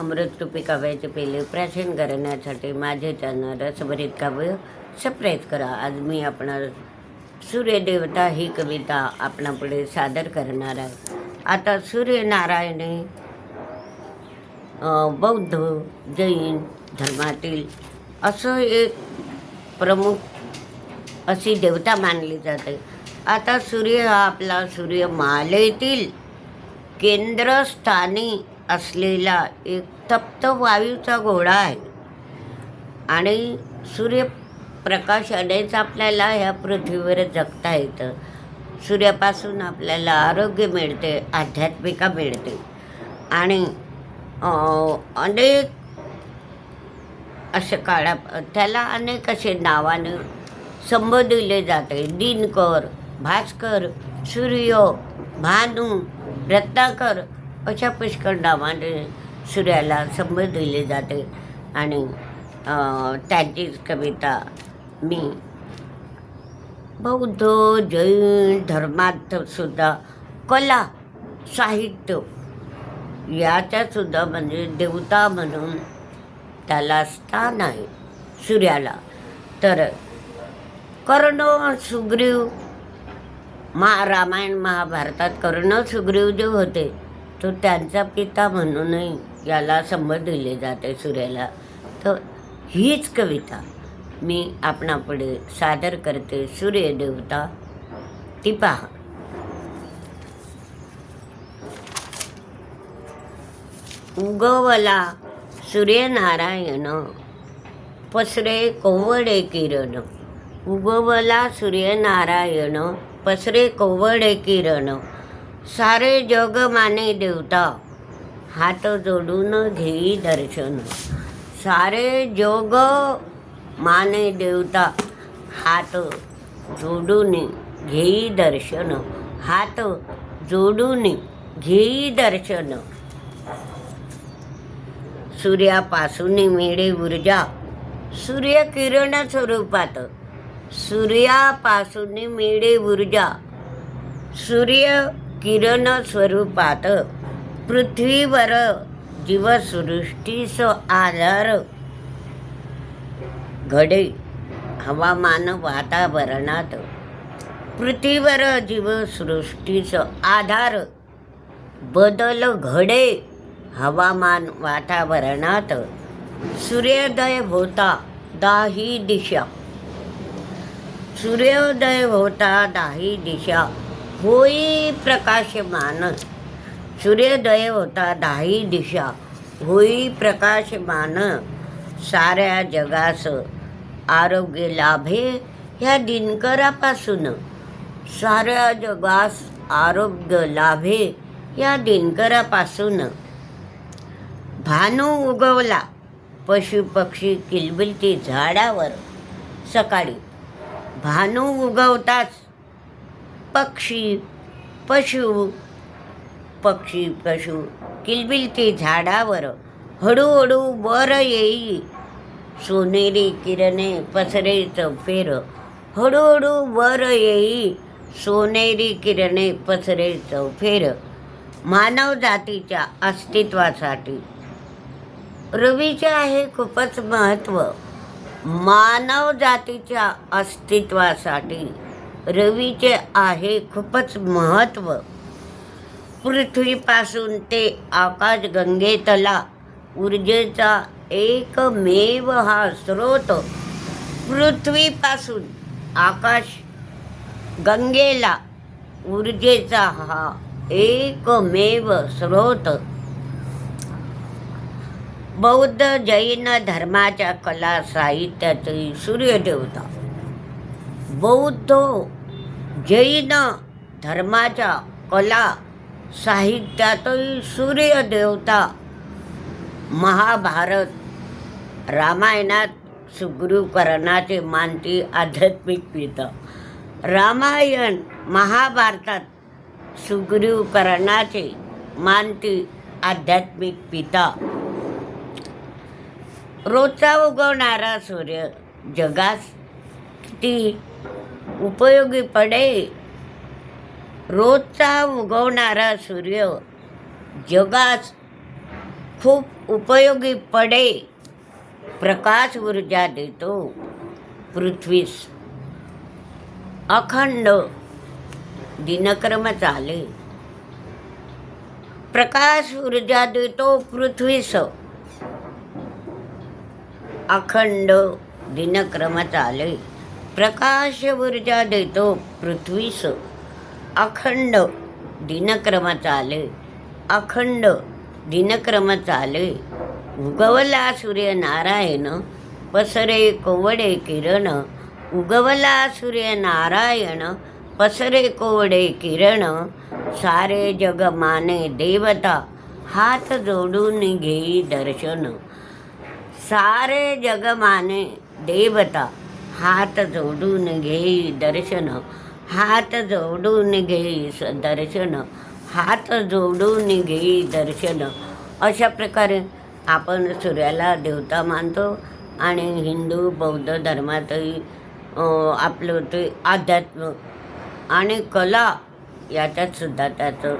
अमृतरूपी काव्याचे पहिले प्राचीन करण्यासाठी माझे चॅनल रसभरीत काव्य सबस्क्राईब करा. आज मी आपण सूर्यदेवता ही कविता आपणापुढे सादर करणार आहे. आता सूर्यनारायणे बौद्ध जैन धर्मातील असं एक प्रमुख अशी देवता मानली जाते. आता सूर्य हा आपला सूर्यमालेतील केंद्रस्थानी असलेला एक तप्त वायूचा घोडा आहे. आणि सूर्यप्रकाशानेच आपल्याला ह्या पृथ्वीवर जगता येतं. सूर्यापासून आपल्याला आरोग्य मिळते आध्यात्मिका मिळते. आणि अनेक अशा काळा त्याला अनेक असे नावाने संबोधिले जाते. दिनकर भास्कर सूर्य भानू रत्नाकर अशा पुष्कळ नावाने सूर्याला संबोधिले जाते. आणि त्यांचीच कविता मी बौद्ध जैन धर्मात सुद्धा कला साहित्य याच्यासुद्धा म्हणजे देवता म्हणून त्याला स्थान आहे सूर्याला. तर कर्ण सुग्रीव महा रामायण महाभारतात कर्ण सुग्रीव जे होते तो त्यांचा पिता म्हणूनही याला संबोधिले जाते सूर्याला. तर हीच कविता मी आपणापुढे सादर करते. सूर्यदेवता ती पहा. उगवला सूर्यनारायण पसरे कोवडे किरण. उगवला सूर्यनारायण पसरे कोवडे किरण. सारे जग माने देवता हात जोडून घेई दर्शन. सारे जग माने देवता हात जोडून घेई दर्शन. हात जोडून घेई दर्शन. सूर्यापासून मिळे ऊर्जा सूर्यकिरण स्वरूपात. सूर्यापासून मिळे ऊर्जा सूर्य किरण स्वरूपात पृथ्वीवर जीवसृष्टीस आधार. घडे हवामान वातावरणात पृथ्वीवर जीवसृष्टीस आधार. बदल घडे हवामान वातावरणात सूर्योदय होता दाही दिशा. सूर्योदय होता दाही दिशा. होई प्रकाशमान. सूर्योदय होता दाही दिशा. होई प्रकाशमान. साऱ्या जगास आरोग्य लाभे ह्या दिनकरापासून. साऱ्या जगास आरोग्य लाभे या दिनकरापासून. भानू उगवला. पशु पक्षी किलबिलती झाडावर. सकाळी भानू उगवताच पक्षी पशु पक्षी पशु. किलबिलती झाडावर हळूहळू वर येई. सोनेरी किरणे पसरेचं फेर. हळूहळू वर येई. सोनेरी किरणे पसरेचं फेर. मानव जातीच्या अस्तित्वासाठी. रवीचे आहे खूपच महत्त्व मानव जातीच्या अस्तित्वासाठी. रवीचे आहे खूपच महत्त्व पृथ्वीपासून ते आकाशगंगेतला ऊर्जेचा एकमेव हा स्रोत. पृथ्वीपासून आकाश गंगेला ऊर्जेचा हा एकमेव स्रोत. बौद्ध जैन धर्माच्या कला साहित्यातील सूर्यदेवता बौद्ध जैन धर्माच्या कला साहित्यातही सूर्यदेवता महाभारत रामायणात सुग्रीवकरणाचे मानती आध्यात्मिक पिता रामायण महाभारतात सुग्रीवकरणाचे मानती आध्यात्मिक पिता रोजचा उगवणारा सूर्य जगास किती उपयोगी पडे रोजचा उगवणारा सूर्य जगास खूप उपयोगी पडे प्रकाश ऊर्जा देतो. पृथ्वीस. अखंड दिनक्रम चाले. प्रकाश ऊर्जा देतो पृथ्वीस. अखंड दिनक्रम चाले. प्रकाश ऊर्जा देतो पृथ्वीस अखंड दिनक्रम चाले. अखंड दिनक्रम चाले. उगवला सूर्य नारायण पसरे कोवडे किरण. उगवला सूर्य नारायण पसरे कोवडे किरण. सारे जग माने देवता हात जोडून घेई दर्शन. सारे जग माने देवता हात जोडून घेई दर्शन हात जोडून घेई स- दर्शन हात जोडून घेई दर्शन. अशा प्रकारे आपण सूर्याला देवता मानतो आणि हिंदू बौद्ध धर्मातही आपलं ते अध्यात्म आणि कला याच्यात सुद्धा त्याचं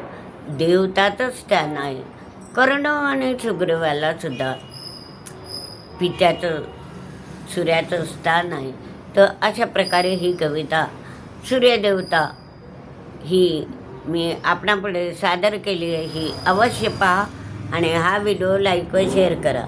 देवताचंच स्थान आहे कर्ण आणि सुग्रीवाला सुद्धा पित्याचं सूर्याचं स्थान आहे. तर अशा प्रकारे ही कविता सूर्यदेवता ही मी आपणापुढे सादर केली आहे. ही अवश्य पहा आणि हा व्हिडिओ लाईक व शेअर करा.